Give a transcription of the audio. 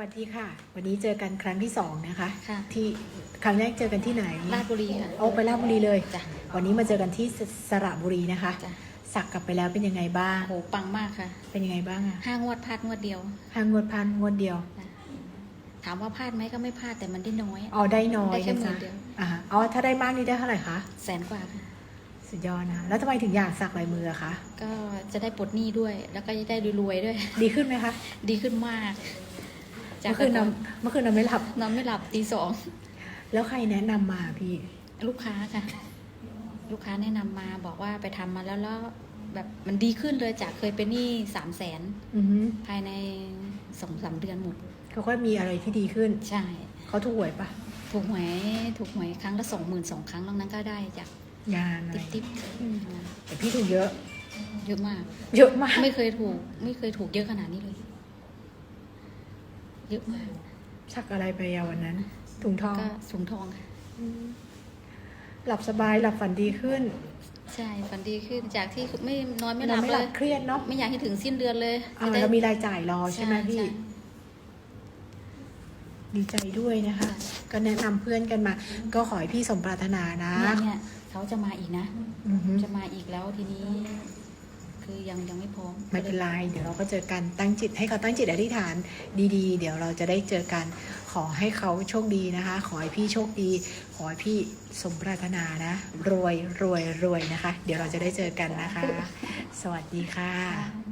วัสดีค่ะ วันนี้เจอกันครั้งที่สองนะคะ ค่ะ ที่ครั้งแรกเจอกันที่ไหนลาดบุรีค่ะ โอ้ไปราชบุรีเลยจ้ะ วันนี้มาเจอกันที่สสระบุรีนะคะ จ้ะสักกลับไปแล้วเป็นยังไงบ้าง โหปังมากค่ะเป็นยังไงบ้างอะห้างวดพลาดงวดเดียวห้างวดพันงวดเดียวจ้ะถามว่าพลาดไหมก็ไม่พลาดแต่มันได้น้อยอ๋อได้น้อยได้แค่นะหมื่จ๊ะนเดียว อ่าอ๋อถ้าได้มากนี่ได้เท่าไหร่คะ แสนกว่าค่ะ สุดยอดนะแล้วทำไมถึงอยากสักลายมืออะคะ ก็จะได้ปลดหนี้ด้วย แล้วก็จะได้รวยๆด้วย ดีขึ้นไหมคะ ดีขึ้นมาก เมื่อคืนนอนเมื่อคืนนอนไม่หลับ นอนไม่หลับตีสอง แล้วใครแนะนำมาพี่ ลูกค้าค่ะ ลูกค้าแนะนำมาบอกว่าไปทำมาแล้วแล้วแบบมันดีขึ้นเลยจากเคยเป็นหนี้สามแสนอือฮึภายในสองสามเดือนหมด เขาก็มีอะไรที่ดีขึ้น ใช่ เขาถูกหวยปะถูกหวยถูกหวยครั้งละสองหมื่นสองครั้งนอกนั้นก็ได้จากงานอะไรติ๊บติ๊บแต่พี่ถูกเยอะ เยอะมาก เยอะมาก ไม่เคยถูก ไม่เคยถูกเยอะขนาดนี้เลย เยอะมากสักอะไรไปอะวันนั้น ถุงทองก็สูงทองค่ะ หลับสบายหลับฝันดีขึ้นใช่ฝันดีขึ้นจากที่ไม่นอนไม่หลัเราบไม่หเลลัย บเครียดเนาะไม่อยากให้ถึงสิ้นเดือนเลยอ่าจะได้ เรามีรายจ่ายรอใช่ไหมพี่ใช่ดีใจด้วยนะคะก็แนะนำเพื่อนกันมา ก็ขอให้พี่สมปรารถนานะเนี่ยเนี่ยเขาจะมาอีกนะ อือฮึจะมาอีกแล้วทีนี้ คือยังยังไม่พร้อมไม่เป็นไรเดี๋ยวเราก็เจอกันตั้งจิตให้เขาตั้งจิตอธิษฐานดีๆ เดี๋ยวเราจะได้เจอกันขอให้เขาโชคดีนะคะ ขอให้พี่โชคดี ขอให้พี่สมปรารถนานะ รวยรวยรวยนะคะ เดี๋ยวเราจะได้เจอกันนะคะ สวัสดีค่ะค่ะ